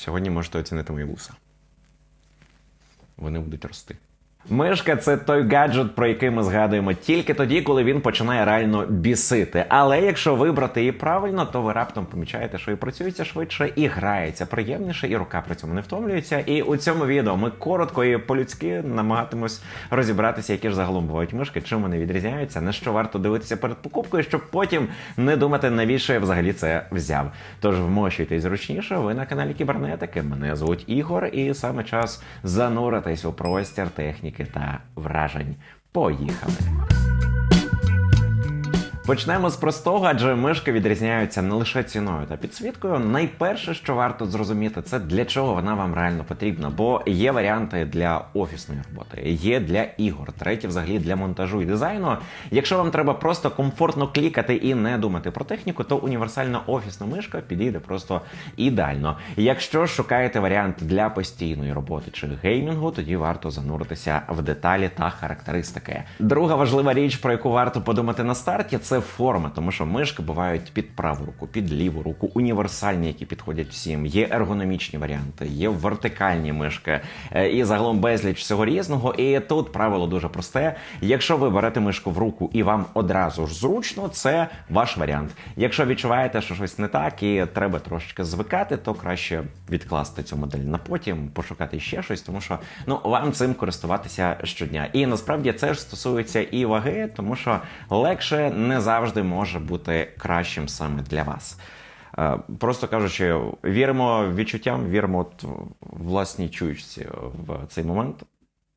Сьогодні можете оцінити мої вуса. Вони будуть рости. Мишка це той гаджет, про який ми згадуємо тільки тоді, коли він починає реально бісити. Але якщо вибрати її правильно, то ви раптом помічаєте, що і працюється швидше, і грається приємніше, і рука при цьому не втомлюється. І у цьому відео ми коротко і по-людськи намагатимось розібратися, які ж загалом бувають мишки, чим вони відрізняються, на що варто дивитися перед покупкою, щоб потім не думати, навіщо я взагалі це взяв. Тож вмощуйтесь зручніше. Ви на каналі Кібернетики. Мене звуть Ігор, і саме час зануритись у простір техніки та вражень. Поїхали! Почнемо з простого, адже мишки відрізняються не лише ціною та підсвіткою. Найперше, що варто зрозуміти, це для чого вона вам реально потрібна. Бо є варіанти для офісної роботи, є для ігор, треті взагалі для монтажу і дизайну. Якщо вам треба просто комфортно клікати і не думати про техніку, то універсальна офісна мишка підійде просто ідеально. Якщо шукаєте варіант для постійної роботи чи геймінгу, тоді варто зануритися в деталі та характеристики. Друга важлива річ, про яку варто подумати на старті, це форма, тому що мишки бувають під праву руку, під ліву руку, універсальні, які підходять всім. Є ергономічні варіанти, є вертикальні мишки е, і загалом безліч всього різного. І тут правило дуже просте. Якщо ви берете мишку в руку і вам одразу ж зручно, це ваш варіант. Якщо відчуваєте, що щось не так і треба трошечки звикати, то краще відкласти цю модель на потім, пошукати ще щось, тому що ну вам цим користуватися щодня. І насправді це ж стосується і ваги, тому що легше не завжди може бути кращим саме для вас. Е, Просто кажучи, віримо відчуттям, віримо от власній чуючці в цей момент,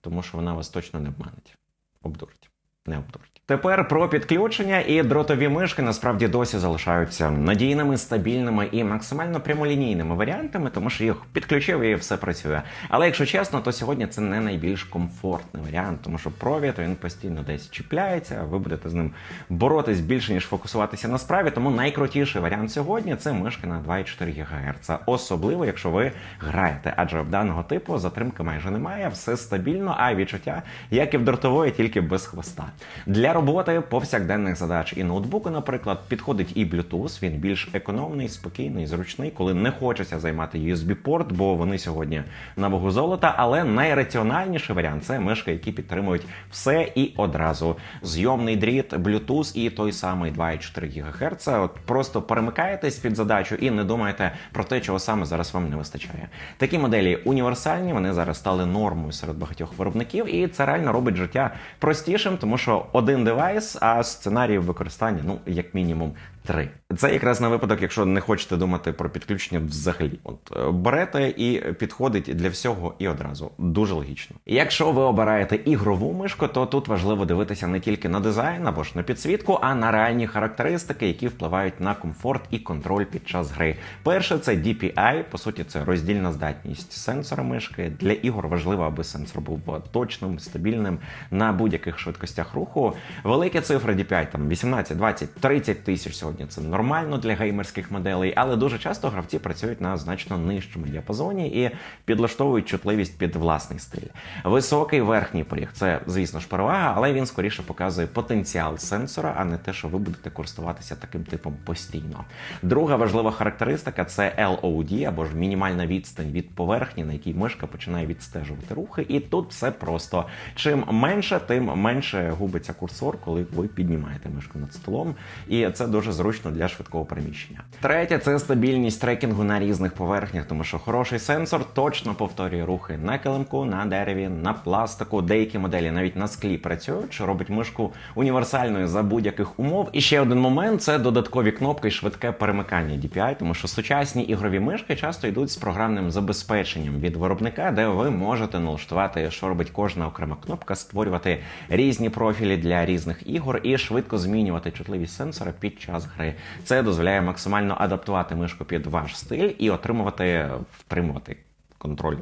тому що вона вас точно не обманить. Обдурить, не обдурить. Тепер про підключення і дротові мишки насправді досі залишаються надійними, стабільними і максимально прямолінійними варіантами, тому що їх підключив і все працює. Але якщо чесно, то сьогодні це не найбільш комфортний варіант, тому що провід він постійно десь чіпляється. Ви будете з ним боротись більше ніж фокусуватися на справі. Тому найкрутіший варіант сьогодні це мишка на 2,4 ГГц. Особливо, якщо ви граєте, адже в даного типу затримки майже немає, все стабільно, а відчуття, як і в дротової, тільки без хвоста. Для роботи повсякденних задач і ноутбуку, наприклад, підходить і Bluetooth. Він більш економний, спокійний, зручний, коли не хочеться займати USB-порт, бо вони сьогодні на вагу золота. Але найраціональніший варіант це мишки, які підтримують все і одразу. Зйомний дріт, Bluetooth і той самий 2,4 ГГц. От просто перемикаєтесь під задачу і не думаєте про те, чого саме зараз вам не вистачає. Такі моделі універсальні, вони зараз стали нормою серед багатьох виробників, і це реально робить життя простішим, тому що один девайс, а сценаріїв використання, ну як мінімум. Три це якраз на випадок, якщо не хочете думати про підключення взагалі. От е, берете і підходить для всього і одразу дуже логічно. Якщо ви обираєте ігрову мишку, то тут важливо дивитися не тільки на дизайн або ж на підсвітку, а на реальні характеристики, які впливають на комфорт і контроль під час гри. Перше це DPI, по суті, це роздільна здатність сенсора мишки. Для ігор важливо, аби сенсор був точним, стабільним на будь-яких швидкостях руху. Великі цифри DPI, там 18, 20, 30 тисяч сьогодні. Це нормально для геймерських моделей, але дуже часто гравці працюють на значно нижчому діапазоні і підлаштовують чутливість під власний стиль. Високий верхній поріг це, звісно ж, перевага, але він скоріше показує потенціал сенсора, а не те, що ви будете користуватися таким типом постійно. Друга важлива характеристика це LOD або ж мінімальна відстань від поверхні, на якій мишка починає відстежувати рухи. І тут все просто. Чим менше, тим менше губиться курсор, коли ви піднімаєте мишку над столом. І це дуже зручно для швидкого переміщення. Третє це стабільність трекінгу на різних поверхнях, тому що хороший сенсор точно повторює рухи на килимку, на дереві, на пластику. Деякі моделі навіть на склі працюють, що робить мишку універсальною за будь-яких умов. І ще один момент це додаткові кнопки і швидке перемикання DPI, тому що сучасні ігрові мишки часто йдуть з програмним забезпеченням від виробника, де ви можете налаштувати, що робить кожна окрема кнопка, створювати різні профілі для різних ігор і швидко змінювати чутливість сенсора під час гри. Це дозволяє максимально адаптувати мишку під ваш стиль і отримувати, втримувати контроль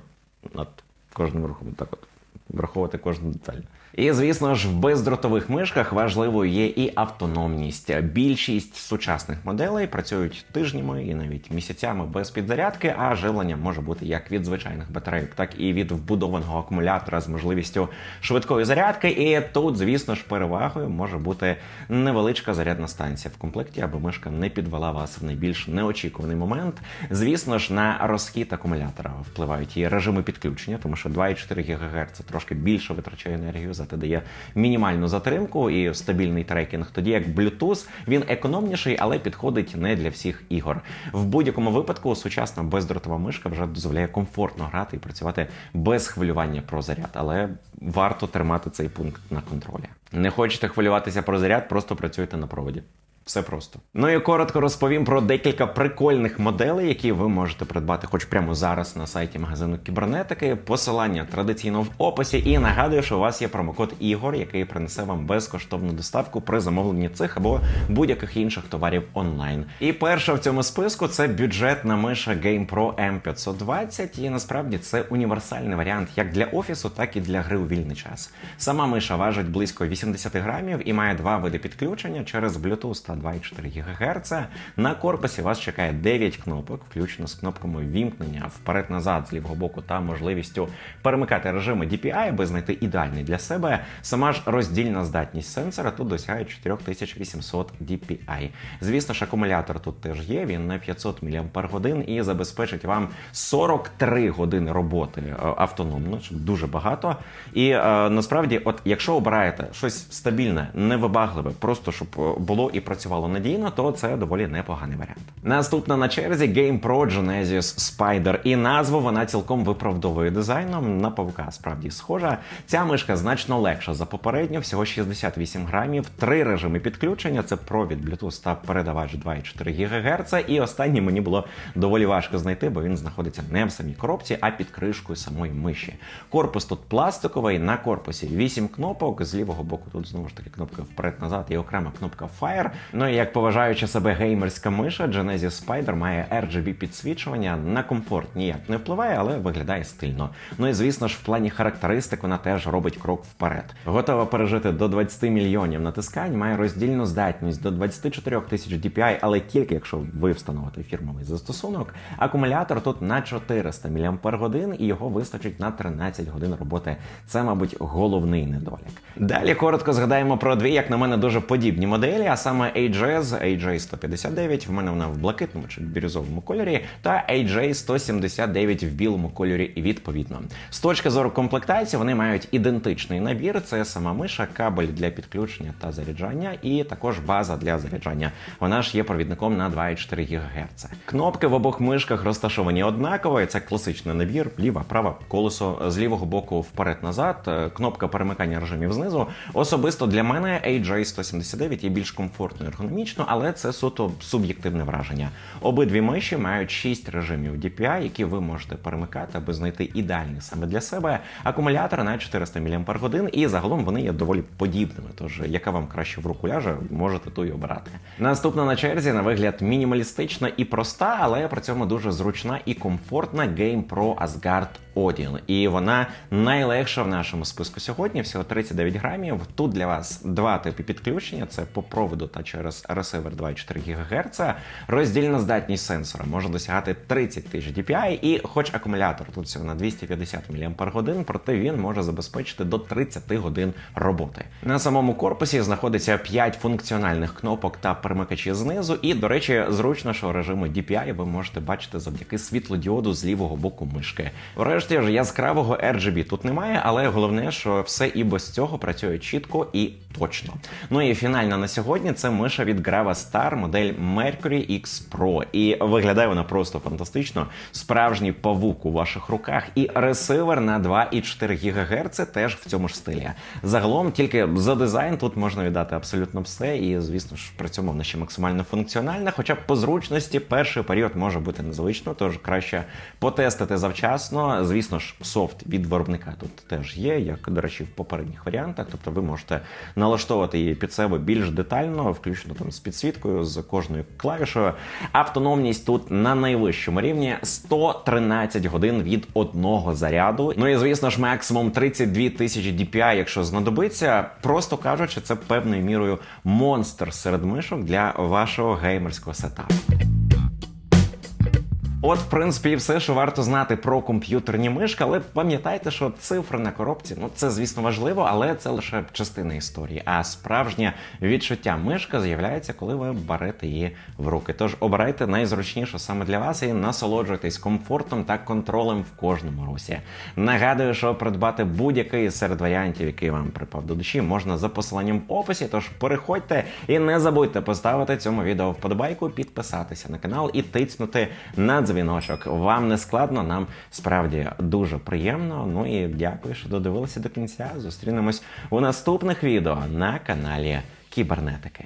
над кожним рухом. Так от враховувати кожну деталь. І звісно ж, в бездротових мишках важливою є і автономність. Більшість сучасних моделей працюють тижнями і навіть місяцями без підзарядки, а живлення може бути як від звичайних батарейок, так і від вбудованого акумулятора з можливістю швидкої зарядки. І тут, звісно ж, перевагою може бути невеличка зарядна станція в комплекті, аби мишка не підвела вас в найбільш неочікуваний момент. Звісно ж, на розхід акумулятора впливають і режими підключення, тому що 2,4 ГГц трошки більше витрачає енергію, зате дає мінімальну затримку і стабільний трекінг. Тоді як Bluetooth, він економніший, але підходить не для всіх ігор. В будь-якому випадку сучасна бездротова мишка вже дозволяє комфортно грати і працювати без хвилювання про заряд, але варто тримати цей пункт на контролі. Не хочете хвилюватися про заряд, просто працюйте на проводі. Все просто. Ну і коротко розповім про декілька прикольних моделей, які ви можете придбати хоч прямо зараз на сайті магазину кібернетики. Посилання традиційно в описі. І нагадую, що у вас є промокод Ігор, який принесе вам безкоштовну доставку при замовленні цих або будь-яких інших товарів онлайн. І перша в цьому списку це бюджетна миша GamePro M520. І насправді це універсальний варіант як для офісу, так і для гри у вільний час. Сама миша важить близько 80 грамів і має два види підключення через Bluetooth та 2,4 ГГц. На корпусі вас чекає 9 кнопок, включно з кнопками вімкнення вперед-назад з лівого боку та можливістю перемикати режими DPI, аби знайти ідеальний для себе. Сама ж роздільна здатність сенсора тут досягає 4800 DPI. Звісно ж, акумулятор тут теж є. Він на 500 мАч і забезпечить вам 43 години роботи е, автономно, що дуже багато. І е, насправді, от якщо обираєте щось стабільне, невибагливе, просто щоб е, було і працювало надійно, то це доволі непоганий варіант. Наступна на черзі GamePro Genesis Spider. І назву вона цілком виправдовує дизайном. На павука справді схожа. Ця мишка значно легша за попередню, всього 68 грамів, три режими підключення. Це провід Bluetooth та передавач 2,4 ГГц. І останній мені було доволі важко знайти, бо він знаходиться не в самій коробці, а під кришкою самої миші. Корпус тут пластиковий. На корпусі 8 кнопок. З лівого боку тут знову ж таки кнопка вперед-назад і окрема кнопка Fire. Ну і як поважаючи себе геймерська миша, Genesis Spider має RGB підсвічування. На комфорт ніяк не впливає, але виглядає стильно. Ну і звісно ж, в плані характеристик вона теж робить крок вперед. Готова пережити до 20 мільйонів натискань, має роздільну здатність до 24 тисяч DPI, але тільки якщо ви встановите фірмовий застосунок. Акумулятор тут на 400 мАч і його вистачить на 13 годин роботи. Це, мабуть, головний недолік. Далі коротко згадаємо про дві, як на мене, дуже подібні моделі, а саме AJS, AJ159, в мене вона в блакитному чи бірюзовому кольорі, та AJ179 в білому кольорі відповідно. З точки зору комплектації вони мають ідентичний набір: це сама миша, кабель для підключення та заряджання, і також база для заряджання. Вона ж є провідником на 2,4 ГГц. Кнопки в обох мишках розташовані однаково. Це класичний набір: ліва, права, колесо з лівого боку вперед-назад, кнопка перемикання режимів знизу. Особисто для мене AJ179 є більш комфортно ергономічно, але це суто суб'єктивне враження. Обидві миші мають 6 режимів DPI, які ви можете перемикати, аби знайти ідеальний саме для себе. Акумулятор на 400 мАч, і загалом вони є доволі подібними. Тож, яка вам краще в руку ляже, можете ту й обирати. Наступна на черзі на вигляд мінімалістична і проста, але при цьому дуже зручна і комфортна GamePro Asgard Odin. І вона найлегша в нашому списку сьогодні. Всього 39 грамів. Тут для вас два типи підключення: це по проводу та через ресивер 2,4 ГГц. Роздільна здатність сенсора може досягати 30 тисяч DPI, і хоч акумулятор тут всього на 250 мАч, проте він може забезпечити до 30 годин роботи. На самому корпусі знаходиться 5 функціональних кнопок та перемикачі знизу. І, до речі, зручно, що режими DPI ви можете бачити завдяки світлодіоду з лівого боку мишки. Врешті ж яскравого RGB тут немає, але головне, що все і без цього працює чітко і точно. Ну і фінальна на сьогодні це миша від Grava Star, модель Mercury X Pro. І виглядає вона просто фантастично. Справжній павук у ваших руках, і ресивер на 2,4 ГГц теж в цьому ж стилі. Загалом, тільки за дизайн тут можна віддати абсолютно все, і звісно ж при цьому вона ще максимально функціональна. Хоча б по зручності перший період може бути незвично, тож краще потестити завчасно. Звісно ж, софт від виробника тут теж є, як до речі, в попередніх варіантах. Тобто ви можете налаштовувати її під себе більш детально, включно там з підсвіткою, з кожною клавішою. Автономність тут на найвищому рівні 113 годин від одного заряду. Ну і звісно ж, максимум 32 тисячі DPI, якщо знадобиться. Просто кажучи, це певною мірою монстр серед мишок для вашого геймерського сетапу. От, в принципі, і все, що варто знати про комп'ютерні мишки, але пам'ятайте, що цифри на коробці, ну це звісно важливо, але це лише частина історії. А справжнє відчуття мишка з'являється, коли ви берете її в руки. Тож обирайте найзручнішу саме для вас і насолоджуйтесь комфортом та контролем в кожному русі. Нагадую, що придбати будь-який серед варіантів, який вам припав до душі, можна за посиланням в описі. Тож переходьте і не забудьте поставити цьому відео вподобайку, підписатися на канал і тицнути на дзвіночок. Вам не складно, нам справді дуже приємно. Ну і дякую, що додивилися до кінця. Зустрінемось у наступних відео на каналі Кібернетики.